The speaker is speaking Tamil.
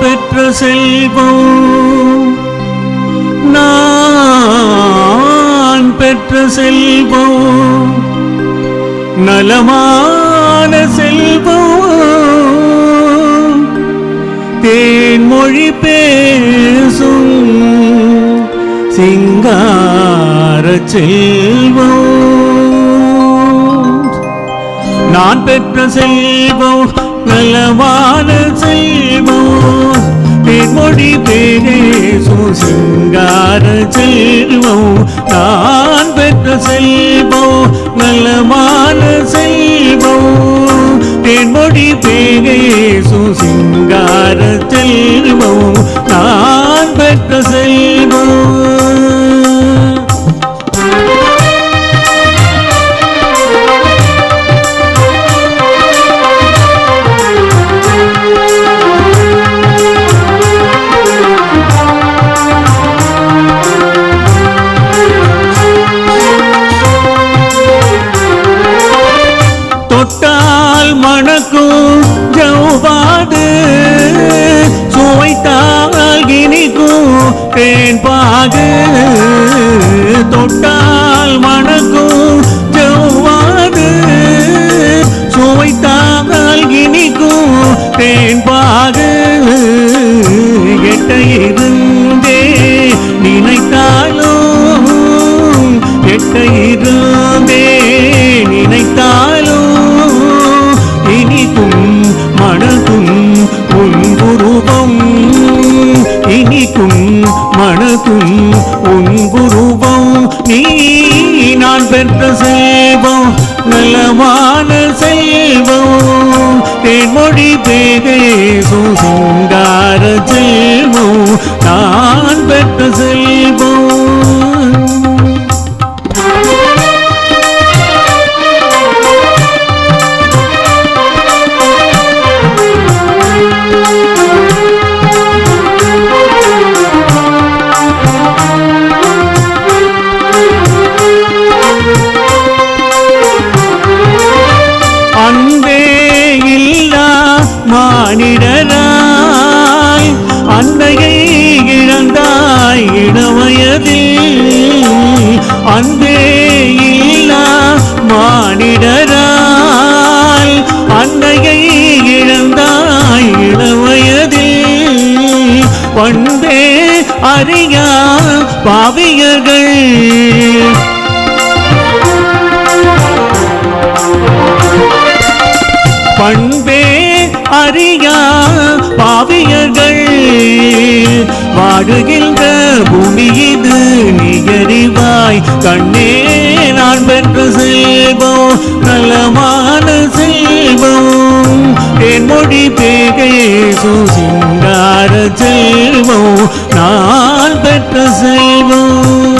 பெற்ற செல்வம். நான் பெற்ற செல்வம். நலமான செல்வம். தேன்மொழி பேசும் சிங்கார செல்வம். நான் பெற்ற செல்வம். நலமான செல்வம். தேன்மொழி பேசும் சிங்கார செல்வம். நான் பெற்ற செல்வம் நலமான செல்வம். தேன்மொழி பேசும் சிங்கார செல்வம். இனிக்கும் தேன்பாகு தொட்டால் மணக்கும் ஜவ்வாது. சுவைத்தால் இனிக்கும் தேன் பாகு. எட்ட இருந்தே நினைத்தாலும் எட்ட இருந்தே மனதும் உன் குருவம் நீ நான் பெற்ற செல்வம் நலமான மானிடராய் அன்னையை இழந்தாய் இளவயதில் அன்பே இல்லா மானிடராய் அன்னையை இழந்தாய் இளவயதில் பண்பே அறியா பாவியர்கள். வாடுகின்ற பூமி இது நிகரிவாய் கண்ணே நான் பெற்ற செல்வம் நலமான செல்வம். என் மொழி பேகேசு சிங்கார செல்வம் நான் பெற்ற செல்வம்.